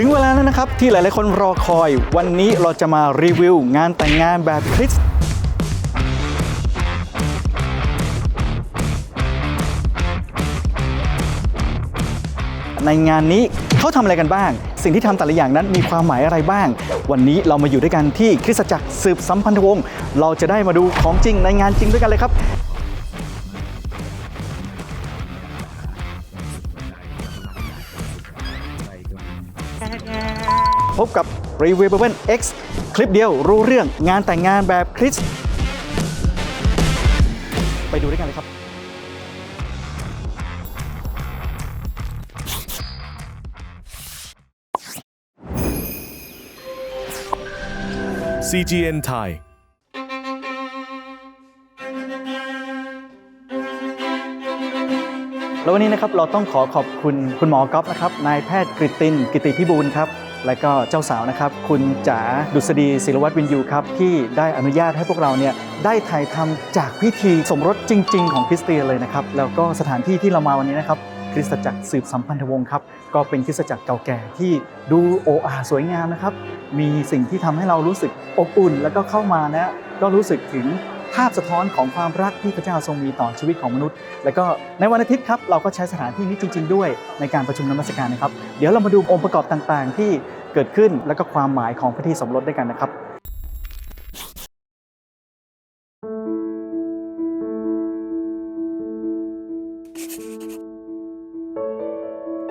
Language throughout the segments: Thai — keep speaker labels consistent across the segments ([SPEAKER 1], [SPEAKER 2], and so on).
[SPEAKER 1] ถึงเวลาแล้วนะครับที่หลายๆคนรอคอย วันนี้เราจะมารีวิวงานแต่งงานแบบคริสในงานนี้เขาทำอะไรกันบ้าง สิ่งที่ทำแต่ละอย่างนั้นมีความหมายอะไรบ้าง วันนี้เรามาอยู่ด้วยกันที่คริสตจักรสืบสัมพันธวงศ์เราจะได้มาดูของจริงในงานจริงด้วยกันเลยครับ พบกับ r e v i v a b l e X คลิปเดียวรู้เรื่องงานแต่งงานแบบคริสต์ไปดูด้วยกันเลยครับ
[SPEAKER 2] CGN Thai
[SPEAKER 1] แล้ววันนี้นะครับเราต้องขอขอบคุณคุณหมอก๊อฟนะครับนายแพทย์กฤตินกิติพิบูลครับ และก็เจ้าสาวนะครับ คุณจ๋าดุษฎีศิลวัตรวินยูครับ ที่ได้อนุญาตให้พวกเราเนี่ยได้ถ่ายทำจากพิธีสมรสจริง ๆ ของคริสเตียนเลยนะครับ แล้วก็สถานที่ที่เรามาวันนี้นะครับคริสตจักรสืบสัมพันธวงศ์ครับ ก็เป็นคริสตจักรเก่าแก่ที่ดูโออาสวยงามนะครับ มีสิ่งที่ทำให้เรารู้สึกอบอุ่น แล้วก็เข้ามานะก็รู้สึกถึง ภาพสะท้อนของความรักที่พระเจ้าทรงมีต่อชีวิตของมนุษย์ แล้วก็ในวันอาทิตย์ครับเราก็ใช้สถานที่นี้จริง ๆ ด้วยในการประชุมนมัสการนะครับ เดี๋ยวเรามาดูองค์ประกอบต่างๆ ที่เกิดขึ้นแล้วก็ความหมายของพิธีสมรสด้วยกันนะครับ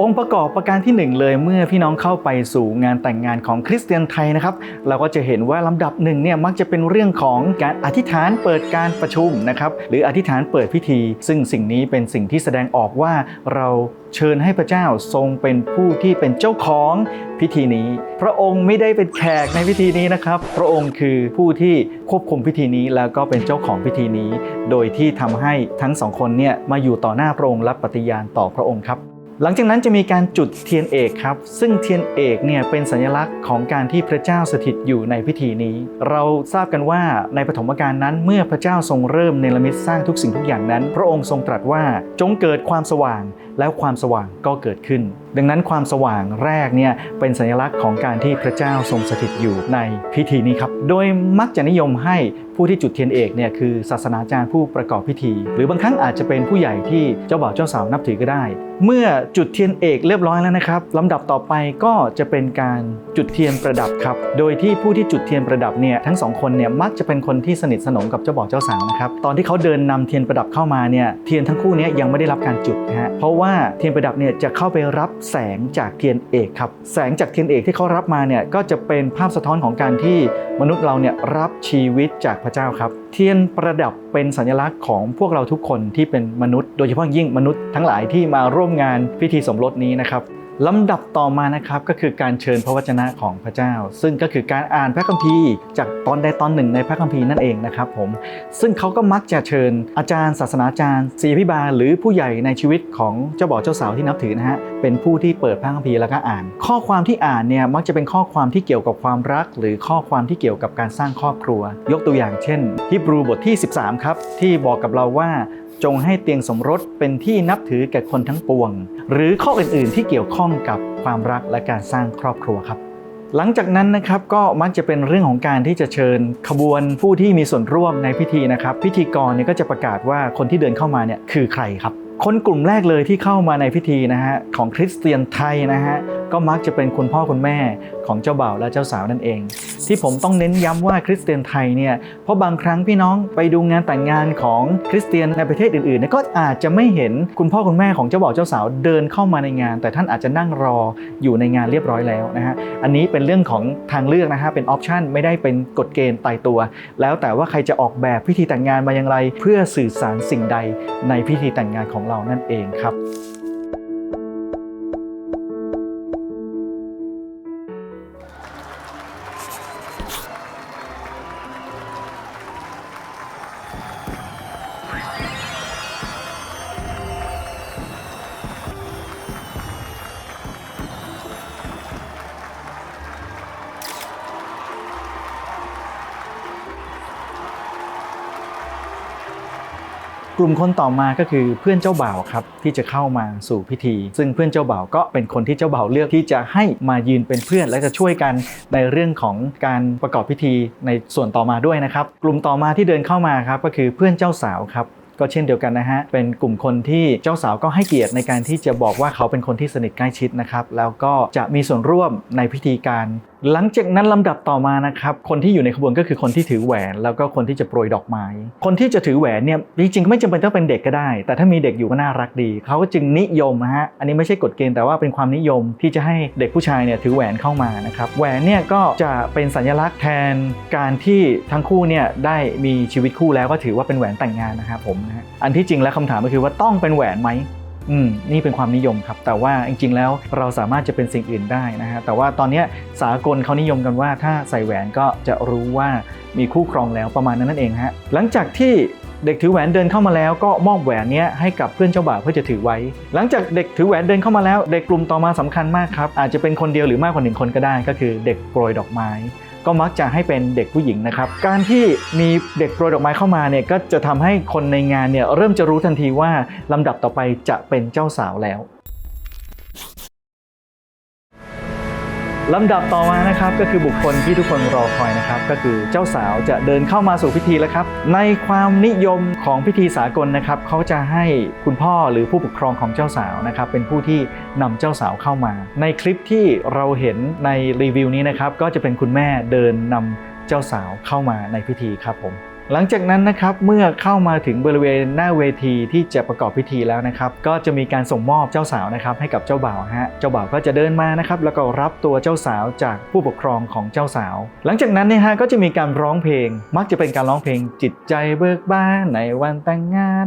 [SPEAKER 1] องค์ประกอบประการที่หนึ่งเลยเมื่อพี่น้องเข้าไปสู่งานแต่งงานของคริสเตียนไทยนะครับ เราก็จะเห็นว่าลำดับหนึ่งเนี่ยมักจะเป็นเรื่องของการอธิษฐานเปิดการประชุมนะครับหรืออธิษฐานเปิดพิธี ซึ่งสิ่งนี้เป็นสิ่งที่แสดงออกว่าเราเชิญให้พระเจ้าทรงเป็นผู้ที่เป็นเจ้าของพิธีนี้ พระองค์ไม่ได้เป็นแขกในพิธีนี้นะครับ พระองค์คือผู้ที่ควบคุมพิธีนี้แล้วก็เป็นเจ้าของพิธีนี้ โดยที่ทำให้ทั้งสองคนเนี่ยมาอยู่ต่อหน้าพระองค์รับปฏิญาณต่อพระองค์ครับ หลังจากนั้นจะมีการจุดเทียนเอกครับ ซึ่งเทียนเอกเนี่ยเป็นสัญลักษณ์ของการที่พระเจ้าสถิตอยู่ในพิธีนี้ เราทราบกันว่าในปฐมกาลนั้นเมื่อพระเจ้าทรงเริ่มเนรมิตสร้างทุกสิ่งทุกอย่างนั้น พระองค์ทรงตรัสว่าจงเกิดความสว่าง แล้วความสว่างก็เกิดขึ้น ดังนั้นความสว่างแรกเนี่ยเป็นสัญลักษณ์ของการที่พระเจ้าทรงสถิตอยู่ในพิธีนี้ครับ โดยมักจะนิยมให้ผู้ที่จุดเทียนเอกเนี่ยคือศาสนาจารย์ผู้ประกอบพิธี หรือบางครั้งอาจจะเป็นผู้ใหญ่ที่เจ้าบ่าวเจ้าสาวนับถือก็ได้ เมื่อจุดเทียนเอกเรียบร้อยแล้วนะครับลำดับต่อไปก็จะเป็นการจุดเทียนประดับครับ โดยที่ผู้ที่จุดเทียนประดับเนี่ยทั้งสองคนเนี่ยมักจะเป็นคนที่สนิทสนมกับเจ้าบ่าวเจ้าสาวนะครับตอนที่เขาเดินนำเทียนประดับเข้ามาเนี่ยเทียนทั้งคู่นี้ยังไม่ได้รับการจุดนะฮะเพราะว่าเทียนประดับเนี่ยจะเข้าไปรับแสงจากเทียนเอกครับ แสงจากเทียนเอกที่เขารับมาเนี่ยก็จะเป็นภาพสะท้อนของการที่มนุษย์เราเนี่ยรับชีวิตจากพระเจ้าครับ เทียนประดับเป็นสัญลักษณ์ของพวกเราทุกคนที่เป็นมนุษย์ โดยเฉพาะยิ่งมนุษย์ทั้งหลายที่มาร่วมงานพิธีสมรสนี้นะครับ ลำดับต่อมานะครับก็คือการเชิญพระวจนะของพระเจ้า ซึ่งก็คือการอ่านพระคัมภีร์จากตอนใดตอนหนึ่งในพระคัมภีร์นั่นเองนะครับผมซึ่งเขาก็มักจะเชิญอาจารย์ ศาสนาจารย์ศิริพิบาลหรือผู้ใหญ่ในชีวิตของเจ้าบ่าวเจ้าสาวที่นับถือนะฮะเป็นผู้ที่เปิดพระคัมภีร์แล้วก็อ่าน ข้อความที่อ่านเนี่ยมักจะเป็นข้อความที่เกี่ยวกับความรัก หรือข้อความที่เกี่ยวกับการสร้างครอบครัว ยกตัวอย่างเช่นฮิบรูบทที่ 13 ครับที่บอกกับเราว่า จงให้เตียงสมรสเป็นที่นับถือแก่คนทั้งปวง หรือข้ออื่น ๆ ที่เกี่ยวข้องกับความรักและการสร้างครอบครัวครับ หลังจากนั้นนะครับก็มักจะเป็นเรื่องของการที่จะเชิญ ขบวนผู้ที่มีส่วนร่วมในพิธีนะครับ พิธีกรเนี่ยก็จะประกาศว่าคนที่เดินเข้ามาเนี่ยคือใครครับ คนกลุ่มแรกเลยที่เข้ามาในพิธีนะฮะของคริสเตียนไทยนะฮะ ก็มักจะเป็นคุณพ่อคุณแม่ของเจ้าบ่าวและเจ้าสาวนั่นเอง ที่ผมต้องเน้นย้ำว่าคริสเตียนไทยเนี่ยเพราะบางครั้งพี่น้องไปดูงานแต่งงานของคริสเตียนในประเทศอื่นๆก็อาจจะไม่เห็นคุณพ่อคุณแม่ของเจ้าบ่าวเจ้าสาวเดินเข้ามาในงาน แต่ท่านอาจจะนั่งรออยู่ในงานเรียบร้อยแล้วนะฮะอันนี้เป็นเรื่องของทางเลือกนะฮะเป็นออปชันไม่ได้เป็นกฎเกณฑ์ตายตัว แล้วแต่ว่าใครจะออกแบบพิธีแต่งงานมาอย่างไร เพื่อสื่อสารสิ่งใดในพิธีแต่งงานของเรานั่นเองครับ กลุ่มคนต่อมาก็คือเพื่อนเจ้าบ่าวครับที่จะเข้ามาสู่พิธี ซึ่งเพื่อนเจ้าบ่าวก็เป็นคนที่เจ้าบ่าวเลือกที่จะให้มายืนเป็นเพื่อน และจะช่วยกันในเรื่องของการประกอบพิธีในส่วนต่อมาด้วยนะครับ กลุ่มต่อมาที่เดินเข้ามาครับก็คือเพื่อนเจ้าสาวครับก็เช่นเดียวกันนะฮะ เป็นกลุ่มคนที่เจ้าสาวก็ให้เกียรติในการที่จะบอกว่าเขาเป็นคนที่สนิทใกล้ชิดนะครับ แล้วก็จะมีส่วนร่วมในพิธีการหลังจากนั้นลำดับต่อมานะครับคนที่อยู่ในขบวนก็คือคนที่ถือแหวน แล้วก็คนที่จะโปรยดอกไม้ คนที่จะถือแหวนเนี่ยจริงๆก็ไม่จำเป็นต้องเป็นเด็กก็ได้ แต่ถ้ามีเด็กอยู่ก็น่ารักดีเขาก็จึงนิยมนะฮะอันนี้ไม่ใช่กฎเกณฑ์แต่ว่าเป็นความนิยมที่จะให้เด็กผู้ชายเนี่ยถือแหวนเข้ามานะครับแหวนเนี่ยก็จะเป็นสัญลักษณ์แทนการที่ทั้งคู่เนี่ยได้มีชีวิตคู่แล้วก็ถือว่าเป็นแหวนแต่งงานนะครับผมนะฮะอันที่จริงแล้วคำถามก็คือว่าต้องเป็นแหวนไหม อืมนี่เป็นความนิยมครับ แต่ว่าจริงๆแล้วเราสามารถจะเป็นสิ่งอื่นได้นะฮะแต่ว่าตอนนี้สากลเขานิยมกันว่า ถ้าใส่แหวนก็จะรู้ว่ามีคู่ครองแล้วประมาณนั้นนั่นเองฮะหลังจากที่เด็กถือแหวนเดินเข้ามาแล้วก็มอบแหวนนี้ให้กับเพื่อนเจ้าบ่าวเพื่อจะถือไว้ หลังจากเด็กถือแหวนเดินเข้ามาแล้ว เด็กกลุ่มต่อมาสำคัญมากครับอาจจะเป็นคนเดียวหรือมากกว่าหนึ่งคนก็ได้ ก็คือเด็กโปรยดอกไม้ ก็มักจะให้เป็นเด็กผู้หญิงนะครับ การที่มีเด็กโปรยดอกไม้เข้ามาเนี่ยก็จะทำให้คนในงานเนี่ยเริ่มจะรู้ทันทีว่าลำดับต่อไปจะเป็นเจ้าสาวแล้ว ลำดับต่อมานะครับก็คือบุคคลที่ทุกคนรอคอยนะครับ ก็คือเจ้าสาวจะเดินเข้ามาสู่พิธีแล้วครับ ในความนิยมของพิธีสากลนะครับเขาจะให้คุณพ่อหรือผู้ปกครองของเจ้าสาวนะครับเป็นผู้ที่นำเจ้าสาวเข้ามา ในคลิปที่เราเห็นในรีวิวนี้นะครับก็จะเป็นคุณแม่เดินนำเจ้าสาวเข้ามาในพิธีครับผม หลังจากนั้นนะครับเมื่อเข้ามาถึงบริเวณหน้าเวทีที่จะประกอบพิธีแล้วนะครับ ก็จะมีการส่งมอบเจ้าสาวนะครับ ให้กับเจ้าบ่าวฮะเจ้าบ่าวก็จะเดินมานะครับแล้วก็รับตัวเจ้าสาวจากผู้ปกครองของเจ้าสาว หลังจากนั้นเนี่ยฮะก็จะมีการร้องเพลง มักจะเป็นการร้องเพลงจิตใจเบิกบานในวันแต่งงาน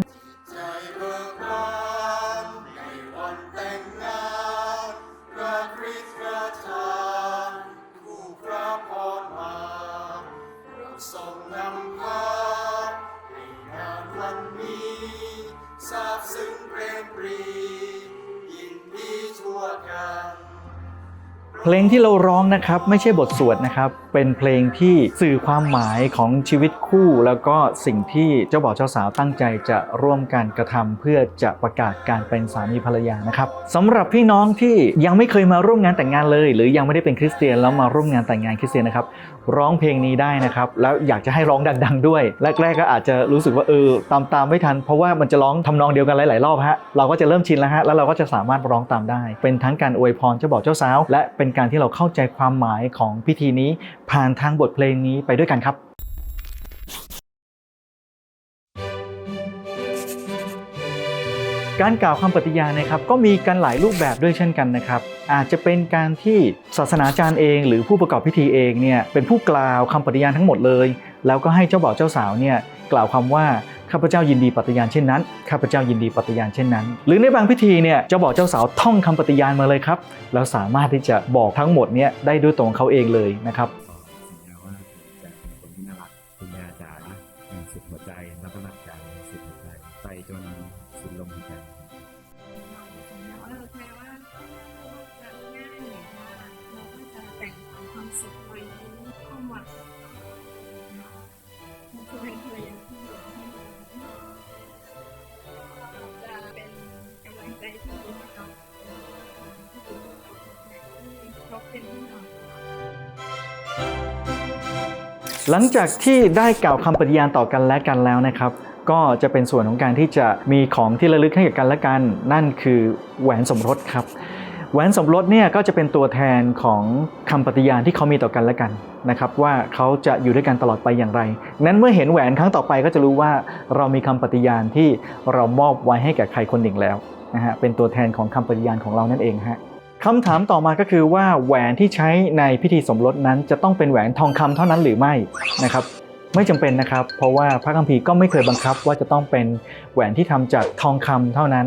[SPEAKER 2] เพ
[SPEAKER 1] ลงที่เราร้องนะครับไม่ใช่บทสวดนะครับ เป็นเพลงที่สื่อความหมายของชีวิตคู่ แล้วก็สิ่งที่เจ้าบ่าวเจ้าสาวตั้งใจจะร่วมกันกระทำเพื่อจะประกาศการเป็นสามีภรรยานะครับสำหรับพี่น้องที่ยังไม่เคยมาร่วมงานแต่งงานเลย หรือยังไม่ได้เป็นคริสเตียนแล้วมาร่วมงานแต่งงานคริสเตียนนะครับร้องเพลงนี้ได้นะครับแล้วอยากจะให้ร้องดัง ๆ ด้วยแรกๆก็อาจจะรู้สึกว่าเออตามตามไม่ทัน เพราะว่ามันจะร้องทำนองเดียวกันหลายๆรอบฮะเราก็จะเริ่มชินแล้วฮะแล้วเราก็จะสามารถร้องตามได้ เป็นทั้งการอวยพรเจ้าบ่าวเจ้าสาวและเป็นการที่เราเข้าใจความหมายของพิธีนี้ ผ่านทางบทเพลงนี้ไปด้วยกันครับการกล่าวคำปฏิญาณนะครับก็มีกันหลายรูปแบบด้วยเช่นกันนะครับอาจจะเป็นการที่ศาสนาจารย์เอง หรือผู้ประกอบพิธีเองเนี่ยเป็นผู้กล่าวคำปฏิญาณทั้งหมดเลย แล้วก็ให้เจ้าบ่าวเจ้าสาวเนี่ยกล่าวคำว่า ข้าพเจ้ายินดีปฏิญาณเช่นนั้นข้าพเจ้ายินดีปฏิญาณเช่นนั้น หรือในบางพิธีเนี่ยเจ้าบ่าวเจ้าสาวท่องคำปฏิญาณมาเลยครับแล้วสามารถที่จะบอกทั้งหมดเนี่ยได้ด้วยตัวของเขาเองเลยนะครับ
[SPEAKER 3] สัญญาว่าจะเป็นคนที่น่ารักคุณยาจ๋าอย่างสุดหัวใจแล้วก็รักจ๋าอย่างสุดหัวใจไปจนสุดลมหายใจ
[SPEAKER 4] เออแปลว่าจะง่ายเนี่ยว่าเราก็จะแต่งความสุขไว้ความหวัง ห
[SPEAKER 1] ลังจากที่ได้กล่าวคำปฏิญาณต่อกันและกันแล้วนะครับ ก็จะเป็นส่วนของการที่จะมีของที่ระลึกให้กับกันและกัน นั่นคือแหวนสมรสครับแหวนสมรสเนี่ยก็จะเป็นตัวแทนของคำปฏิญาณที่เขามีต่อกันและกันนะครับว่าเขาจะอยู่ด้วยกันตลอดไปอย่างไร นั้นเมื่อเห็นแหวนครั้งต่อไปก็จะรู้ว่าเรามีคำปฏิญาณที่เรามอบไว้ให้แก่ใครคนหนึ่งแล้วนะฮะเป็นตัวแทนของคำปฏิญาณของเรานั่นเองฮะ คำถามต่อมาก็คือว่าแหวนที่ใช้ในพิธีสมรสนั้น จะต้องเป็นแหวนทองคำเท่านั้นหรือไม่นะครับไม่จำเป็นนะครับ เพราะว่าพระคัมภีร์ก็ไม่เคยบังคับว่าจะต้องเป็นแหวนที่ทำจากทองคำเท่านั้น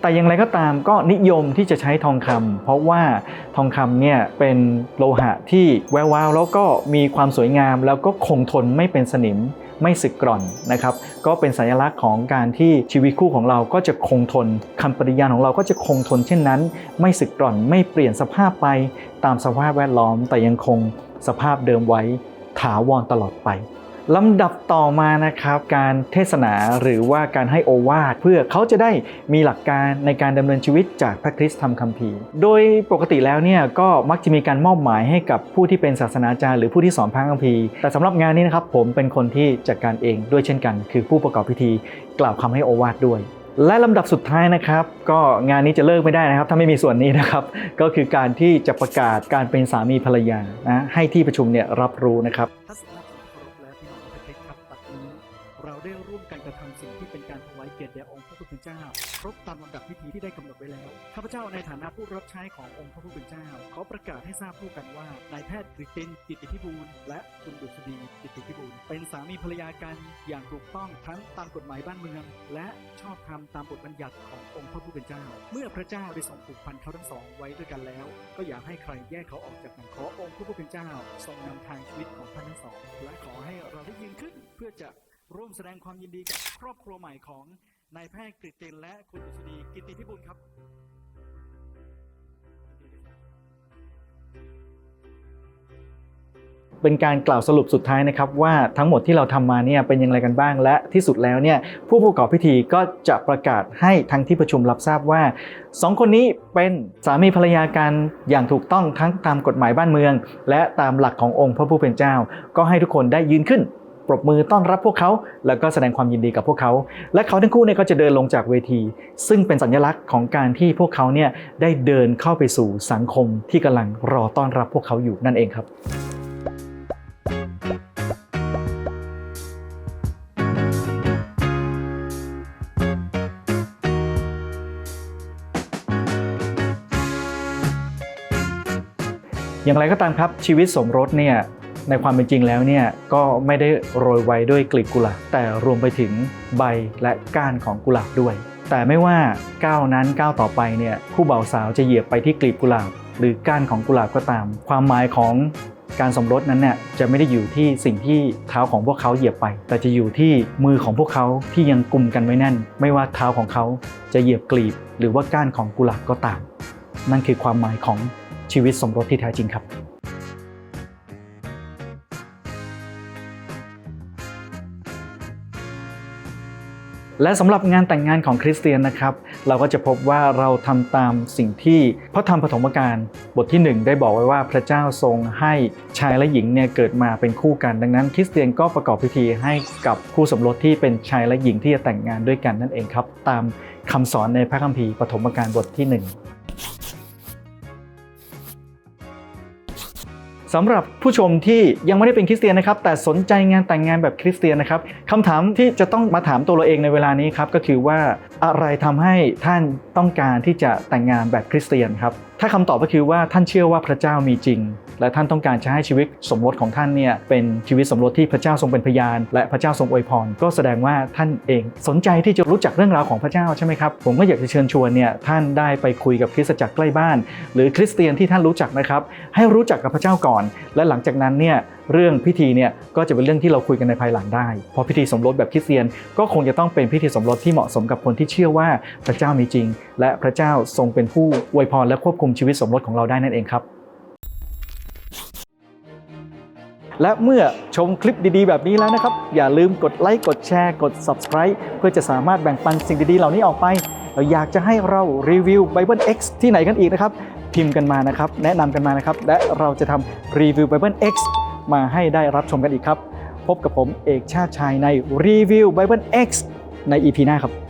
[SPEAKER 1] แต่อย่างไรก็ตามก็นิยมที่จะใช้ทองคำเพราะว่าทองคำเนี่ยเป็นโลหะที่แวววาวแล้วก็มีความสวยงาม แล้วก็คงทนไม่เป็นสนิม ไม่สึกกร่อนนะครับก็เป็นสัญลักษณ์ของการที่ชีวิตคู่ของเราก็จะคงทนคำปฏิญาณของเราก็จะคงทนเช่นนั้น ไม่สึกกร่อนไม่เปลี่ยนสภาพไปตามสภาพแวดล้อม แต่ยังคงสภาพเดิมไว้ถาวรตลอดไป ลำดับต่อมานะครับการเทศนาหรือว่าการให้โอวาทเพื่อเขาจะได้มีหลักการในการดำเนินชีวิตจากพระคริสต์ธรรมคัมภีร์ โดยปกติแล้วเนี่ยก็มักจะมีการมอบหมายให้กับผู้ที่เป็นศาสนาจารย์หรือผู้ที่สอนพระคัมภีร์ แต่สำหรับงานนี้นะครับผมเป็นคนที่จัดการเองด้วยเช่นกัน คือผู้ประกอบพิธีกล่าวคำให้โอวาทด้วยและลำดับสุดท้ายนะครับก็งานนี้จะเลิกไม่ได้นะครับ ถ้าไม่มีส่วนนี้นะครับก็คือการที่จะประกาศการเป็นสามีภรรยานะให้ที่ประชุมเนี่ยรับรู้นะครับ
[SPEAKER 5] เจ้า ครบตามลำดับพิธีที่ได้กำหนดไว้แล้ว ข้าพเจ้าในฐานะผู้รับใช้ขององค์พระผู้เป็นเจ้าขอประกาศให้ทราบผู้กันว่านายแพทย์กฤตินกิติพิบูลและคุณดุษฎีกิติพิบูลเป็นสามีภรรยากันอย่างถูกต้องทั้งตามกฎหมายบ้านเมือง และชอบธรรมตามบทบัญญัติขององค์พระผู้เป็นเจ้า เมื่อพระเจ้าได้ทรงผูกพันเขาทั้งสองไว้ด้วยกันแล้ว ก็อย่าให้ใครแยกเขาออกจากกันขอองค์พระผู้เป็นเจ้า ทรงนำทางชีวิตของท่านทั้งสอง และขอให้เราได้ยืนขึ้นเพื่อจะร่วมแสดงความยินดีกับครอบครัวใหม่ของ นายแพทย์กฤตินและคุณดุษฎีกิติพิบูลครับ
[SPEAKER 1] เป็นการกล่าวสรุปสุดท้ายนะครับว่าทั้งหมดที่เราทำมาเนี่ยเป็นอย่างไรกันบ้าง และที่สุดแล้วเนี่ยผู้ประกอบพิธีก็จะประกาศให้ทั้งที่ประชุมรับทราบว่าสองคนนี้เป็นสามีภรรยากันอย่างถูกต้องทั้งตามกฎหมายบ้านเมือง และตามหลักขององค์พระผู้เป็นเจ้า ก็ให้ทุกคนได้ยืนขึ้น ปรบมือต้อนรับพวกเขา แล้วก็แสดงความยินดีกับพวกเขา และเขาทั้งคู่เนี่ยก็จะเดินลงจากเวที ซึ่งเป็นสัญลักษณ์ของการที่พวกเขาเนี่ยได้เดินเข้าไปสู่สังคมที่กำลังรอต้อนรับพวกเขาอยู่นั่นเองครับอย่างไรก็ตามครับชีวิตสมรสเนี่ย ในความเป็นจริงแล้วเนี่ยก็ไม่ได้โรยไว้ด้วยกลีบกุหลาบแต่รวมไปถึงใบและก้านของกุหลาบด้วย แต่ไม่ว่าก้าวนั้นก้าวต่อไปเนี่ยผู้บ่าวสาวจะเหยียบไปที่กลีบกุหลาบ หรือก้านของกุหลาบก็ตาม ความหมายของการสมรสนั้นเนี่ยจะไม่ได้อยู่ที่สิ่งที่เท้าของพวกเขาเหยียบไป แต่จะอยู่ที่มือของพวกเขาที่ยังกุมกันไว้แน่น ไม่ว่าเท้าของเขาจะเหยียบกลีบ หรือว่าก้านของกุหลาบก็ตาม นั่นคือความหมายของชีวิตสมรสที่แท้จริงครับ และสำหรับงานแต่งงานของคริสเตียนนะครับ เราก็จะพบว่าเราทำตามสิ่งที่พระธรรมปฐมกาลบทที่ 1 ได้บอกไว้ว่าพระเจ้าทรงให้ชายและหญิงเนี่ยเกิดมาเป็นคู่กัน ดังนั้นคริสเตียนก็ประกอบพิธีให้กับคู่สมรสที่เป็นชายและหญิงที่จะแต่งงานด้วยกันนั่นเองครับ ตามคำสอนในพระคัมภีร์ปฐมกาลบทที่ 1 สำหรับผู้ชมที่ยังไม่ได้เป็นคริสเตียนนะครับแต่สนใจงานแต่งงานแบบคริสเตียนนะครับคำถามที่จะต้องมาถามตัวเราเองในเวลานี้ครับก็คือว่าอะไรทำให้ท่านต้องการที่จะแต่งงานแบบคริสเตียนครับถ้าคำตอบก็คือว่าท่านเชื่อว่าพระเจ้ามีจริง และท่านต้องการจะให้ชีวิตสมรสของท่านเนี่ยเป็นชีวิตสมรสที่พระเจ้าทรงเป็นพยาน และพระเจ้าทรงอวยพร ก็แสดงว่าท่านเองสนใจที่จะรู้จักเรื่องราวของพระเจ้าใช่ไหมครับผมก็อยากจะเชิญชวนเนี่ยท่านได้ไปคุยกับคริสตจักรใกล้บ้าน หรือคริสเตียนที่ท่านรู้จักนะครับให้รู้จักกับพระเจ้าก่อน และหลังจากนั้นเนี่ยเรื่องพิธีเนี่ยก็จะเป็นเรื่องที่เราคุยกันในภายหลังได้เพราะพิธีสมรสแบบคริสเตียน ก็คงจะต้องเป็นพิธีสมรสที่เหมาะสมกับคนที่เชื่อว่าพระเจ้ามีจริง และพระเจ้าทรงเป็นผู้อวยพรและควบคุมชีวิตสมรสของเราได้นั่นเองครับ และเมื่อชมคลิปดีๆ แบบนี้แล้วนะครับ อย่าลืมกดไลค์กดแชร์กด Subscribe เพื่อจะสามารถแบ่งปันสิ่งดีๆ เหล่านี้ออกไปเราอยากจะให้เรารีวิว Bible X ที่ไหนกันอีกนะครับ พิมพ์กันมานะครับ แนะนำกันมานะครับ และเราจะทำรีวิว Bible X มาให้ได้รับชมกันอีกครับ พบกับผมเอกชาติชายในรีวิว Bible X ใน EP หน้าครับ